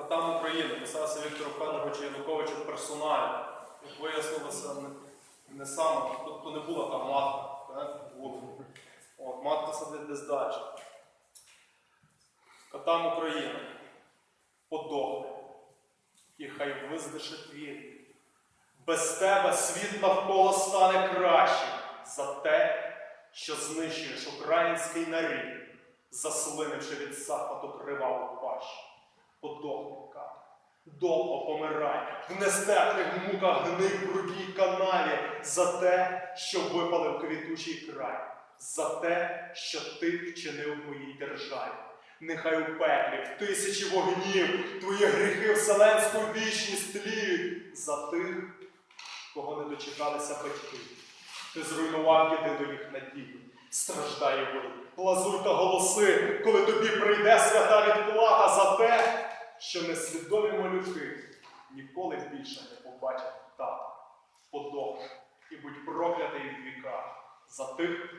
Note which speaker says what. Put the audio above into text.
Speaker 1: Катам України писався Віктору Федоровичу Януковичу персонально. Як вияснилося, не, саме, тобто не була там матка. От, матка сидить десь далі. Катам України подохне, і хай виздишить він. Без тебе світ навколо стане кращим за те, що знищуєш український нарід, заслинивши від западу криваву пащу. Подохне кат, довго помирай, в нестерпних муках гни в брудній канаві за те, що випалив квітучий край, за те, що ти вчинив моїй державі. Нехай у пеклі в тисячі вогнів твої гріхи вселенську вічність тліють за тих, кого не дочекалися батьки. Ти зруйнував єдину їх надію. Страждає ви, лазур та голоси, коли тобі прийде свята відплата за те, що несвідомі малюки ніколи більше не побачать тата. Подох і будь проклятий в віках за тих,